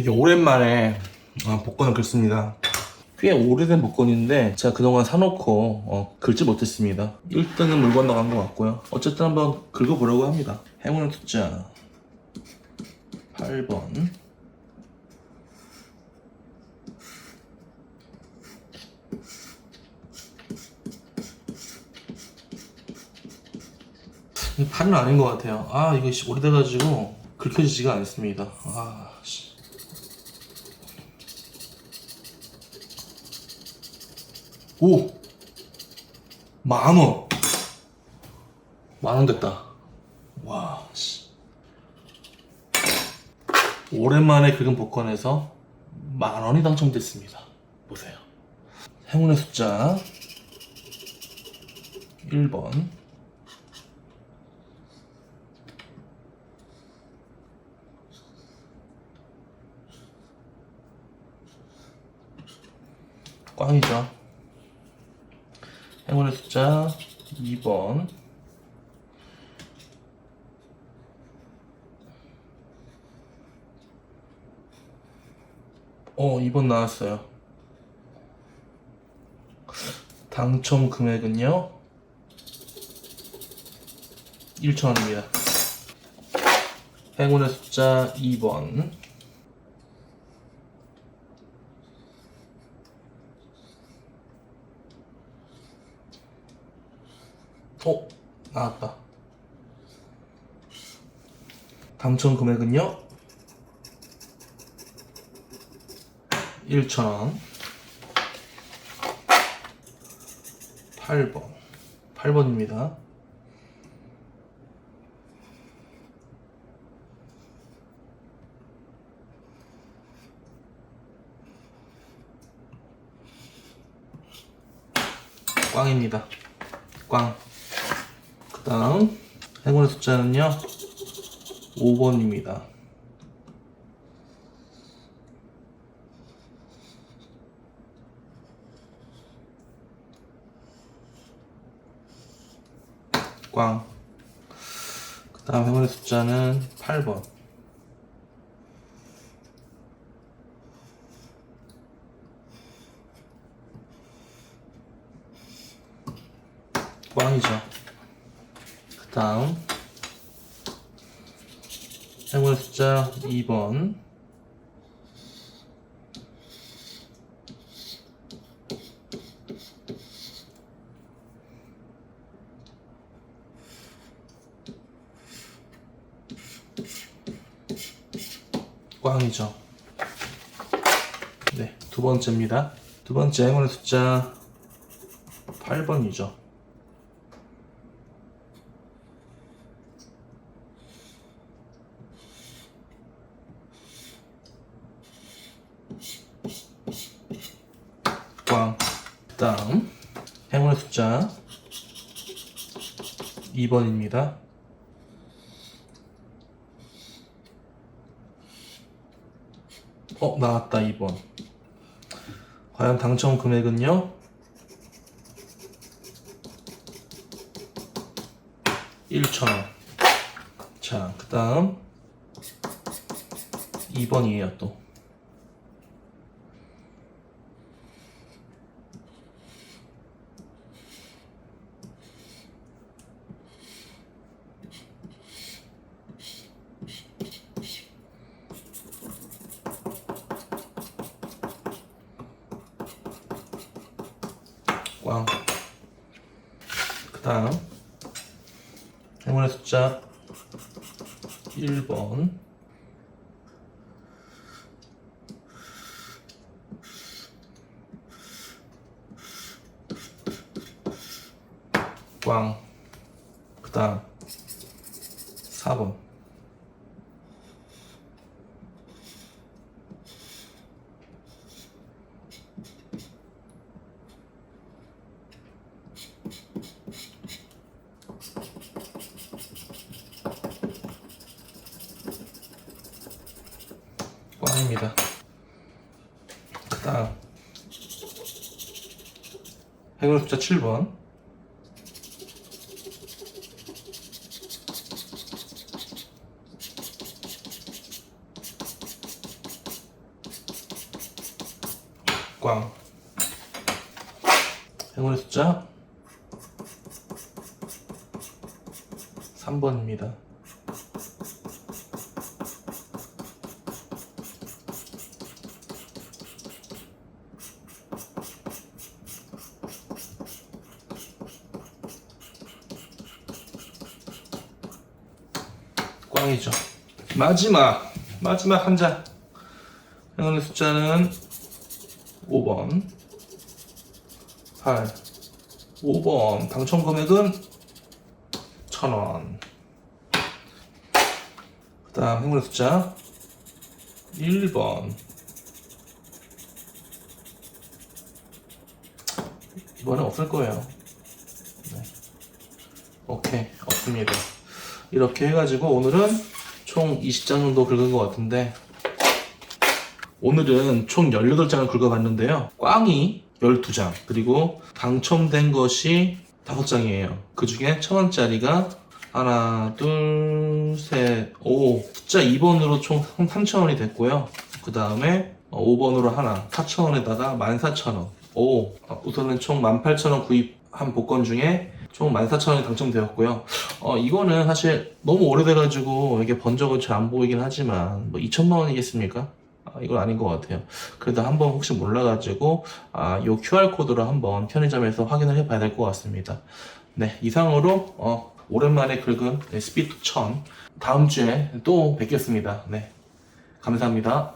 되게 오랜만에 어, 복권을 긁습니다. 꽤 오래된 복권인데 제가 그동안 사놓고 어, 긁지 못했습니다. 1등은 물 건너간 것 같고요. 어쨌든 한번 긁어보려고 합니다. 행운의 숫자 8번 판은 아닌 것 같아요. 아 이거 씨, 오래돼가지고 긁혀지지가 않습니다. 아 씨. 오! 만 원! 만원 됐다. 와, 씨. 오랜만에 긁은 복권에서 만 원이 당첨됐습니다. 보세요. 행운의 숫자 1번 꽝이죠. 행운의 숫자 2번. 어 2번 나왔어요. 당첨 금액은요? 1,000원입니다. 행운의 숫자 2번 어 나왔다. 당첨 금액은요? 1,000원. 8번. 8번입니다. 꽝입니다. 꽝 그 다음 행운의 숫자는요 5번입니다 꽝. 그 다음 행운의 숫자는 8번. 꽝이죠. 그 다음 행운의 숫자 2번. 꽝이죠. 네, 두 번째입니다. 두 번째 행운의 숫자 8번이죠. 꽝. 그 다음 행운의 숫자 2번입니다. 어, 나왔다, 2번. 과연 당첨 금액은요? 1,000원. 자, 그 다음 2번이에요, 또. 꽝. 그 다음 행운의 숫자 1번 꽝. 그 다음 4번 꽝입니다. 그 다음 행운 숫자 7번 꽝. 행운의 숫자 3번입니다. 꽝이죠. 마지막 마지막 한 장. 행운의 숫자는 5번. 8 5번. 당첨 금액은 1000원. 그 다음 행운의 숫자 1번. 이번엔 없을 거예요. 네. 오케이. 없습니다 이렇게 해가지고 오늘은 총 20장 정도 긁은 것 같은데 오늘은 총 18장을 긁어봤는데요. 꽝이 12장, 그리고 당첨된 것이 5장이에요. 그 중에 1000원짜리가 하나, 둘, 셋, 오. 숫자 2번으로 총 3,000원이 됐고요. 그 다음에 5번으로 하나, 4,000원에다가 14,000원. 오. 어, 우선은 총 18,000원 구입한 복권 중에 총 14,000원이 당첨되었고요. 어, 이거는 사실 너무 오래돼가지고 이게 번 적은 잘 안 보이긴 하지만 뭐 2천만 원이겠습니까? 아, 이건 아닌 것 같아요. 그래도 한번 혹시 몰라가지고 아, 요 QR 코드로 한번 편의점에서 확인을 해봐야 될 것 같습니다. 네, 이상으로 어, 오랜만에 긁은 SB 1000 다음 주에 또 뵙겠습니다. 네, 감사합니다.